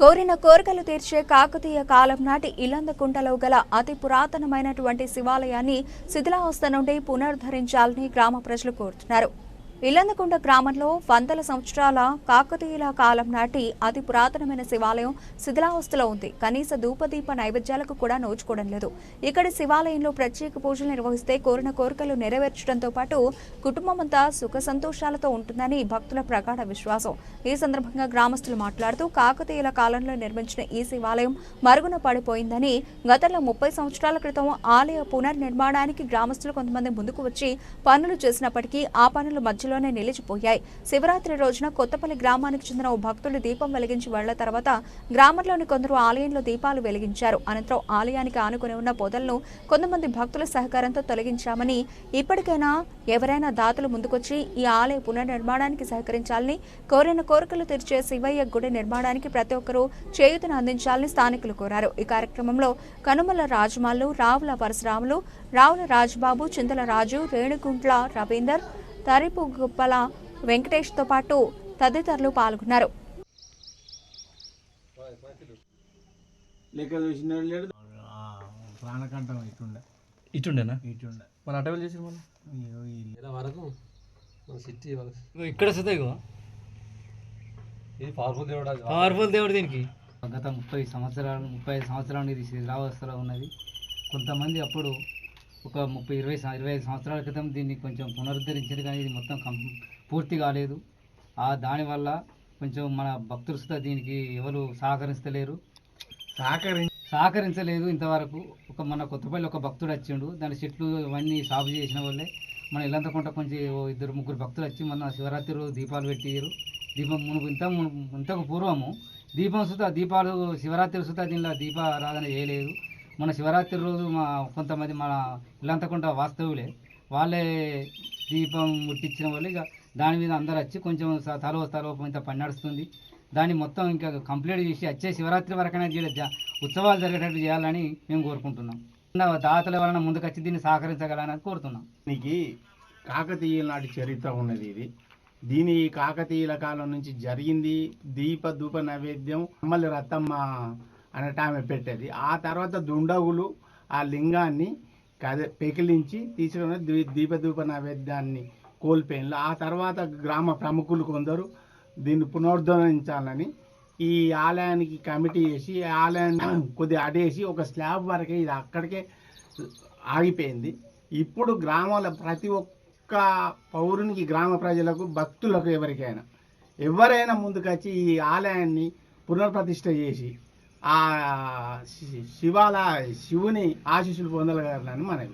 కోరిన కోరికలు తీర్చే కాకతీయ కాలం నాటి ఇల్లందకుంటలో గల అతి పురాతనమైనటువంటి శివాలయాన్ని శిథిలావస్థ నుండి పునరుద్ధరించాలని గ్రామ ప్రజలు కోరుతున్నారు. ఇల్లందకొండ గ్రామంలో వందల సంవత్సరాల కాకతీయుల కాలం నాటి అతి పురాతనమైన శివాలయం శిథిలావస్థలో ఉంది. కనీస ధూపదీప నైవేద్యాలకు కూడా నోచుకోవడం లేదు. ఇక్కడ శివాలయంలో ప్రత్యేక పూజలు నిర్వహిస్తే కోరిన కోరికలు నెరవేర్చడంతో పాటు కుటుంబమంతా సుఖ సంతోషాలతో ఉంటుందని భక్తుల ప్రగాఢ విశ్వాసం. ఈ సందర్భంగా గ్రామస్తులు మాట్లాడుతూ కాకతీయుల కాలంలో నిర్మించిన ఈ శివాలయం మరుగున పడిపోయిందని గతంలో ముప్పై సంవత్సరాల క్రితం ఆలయ పునర్నిర్మాణానికి గ్రామస్తులు కొంతమంది ముందుకు వచ్చి పనులు చేసినప్పటికీ ఆ పనులు మధ్యలోనే నిలిచిపోయాయి. శివరాత్రి రోజున కొత్తపల్లి గ్రామానికి చెందిన ఓ భక్తులు దీపం వెలిగించి వెళ్ళ తర్వాత గ్రామంలోని కొందరు ఆలయంలో దీపాలు వెలిగించారు. అనంతరం ఆలయానికి ఆనుకుని ఉన్న పొదలను కొంతమంది భక్తుల సహకారంతో తొలగించామని ఇప్పటికైనా ఎవరైనా దాతలు ముందుకొచ్చి ఈ ఆలయ పునర్నిర్మాణానికి సహకరించాలని కోరిన కోరికలు తీర్చే శివయ్య గుడి నిర్మాణానికి ప్రతి ఒక్కరూ చేయూతను అందించాలని స్థానికులు కోరారు. ఈ కార్యక్రమంలో కనుమల రాజమాలు రావుల పరశురాములు రావుల రాజ్బాబు చింతల రాజు రేణుగుంట్ల రవీందర్ తరిపు గుప్పల వెంకటేష్తో పాటు తదితరులు పాల్గొన్నారు. లెక్క ప్రాణకంఠం ఇటుండే. ఇటుండేనా? ఇటుండే. మన అటవల్ మనం వరకు మన సిటీ వరకు. ఇక్కడ వస్తుంది ఇగో. ఇది పవర్ఫుల్ దేవుడు పవర్ఫుల్ దేవుడు దీనికి. గత ముప్పై సంవత్సరాలు ముప్పై ఐదు సంవత్సరాల నుండి ఇది శిథిలావస్థలో ఉన్నది. కొంతమంది అప్పుడు ఒక ముప్పై ఇరవై ఇరవై ఐదు సంవత్సరాల క్రితం దీన్ని కొంచెం పునరుద్ధరించారు కానీ ఇది మొత్తం కం పూర్తి కాలేదు. ఆ దానివల్ల కొంచెం మన భక్తులు సుతా దీనికి ఎవరు సహకరిస్తలేరు సహకరి సహకరించలేదు ఇంతవరకు. ఒక మన కొత్తపల్లి ఒక భక్తుడు వచ్చిండు. దాని చెట్లు ఇవన్నీ సాగు చేసిన వాళ్ళే. మన ఇల్లంతకుంట కొంచెం ఇద్దరు ముగ్గురు భక్తులు వచ్చి మన శివరాత్రి రోజు దీపాలు పెట్టిరు. దీపం మునుపు ఇంత ఇంతకు పూర్వము దీపం సుత దీపాలు శివరాత్రి సుత దీనిలో దీపారాధన చేయలేదు. మన శివరాత్రి రోజు మా కొంతమంది మన ఇల్లంతకుంట వాస్తవులే వాళ్ళే దీపం ముట్టించిన వాళ్ళు ఇక దాని మీద అందరు వచ్చి కొంచెం స- తలో తలో ఇంత పని నడుస్తుంది. దాన్ని మొత్తం ఇంకా కంప్లీట్ చేసి వచ్చే శివరాత్రి వరకైనా జ- ఉత్సవాలు జరిగేటట్టు చేయాలని మేము కోరుకుంటున్నాం. దాతల వలన ముందుకొచ్చి దీన్ని సహకరించగలని కోరుతున్నాం. దీనికి కాకతీయుల నాటి చరిత్ర ఉన్నది ఇది. దీని కాకతీయుల కాలం నుంచి జరిగింది దీప ధూప నైవేద్యం అమ్మలి రత్తమ్మ అనేట ఆమె పెట్టేది. ఆ తర్వాత దుండగులు ఆ లింగాన్ని కదే పెకిలించి తీసుకుని ద్వీ దీపధూప నైవేద్యాన్ని కోల్పోయిన ఆ తర్వాత గ్రామ ప్రముఖులు కొందరు దీన్ని పునరుద్ధరించాలని ఈ ఆలయానికి కమిటీ చేసి ఆలయాన్ని కొద్దిగా అడేసి ఒక స్లాబ్ వరకే ఇది అక్కడికే ఆగిపోయింది. ఇప్పుడు గ్రామాల ప్రతి ఒక్క పౌరునికి గ్రామ ప్రజలకు భక్తులకు ఎవరికైనా ఎవరైనా ముందుకొచ్చి ఈ ఆలయాన్ని పునర్ప్రతిష్ట చేసి ఆ శి- శివుని ఆశీస్సులు పొందగలరని మనవి.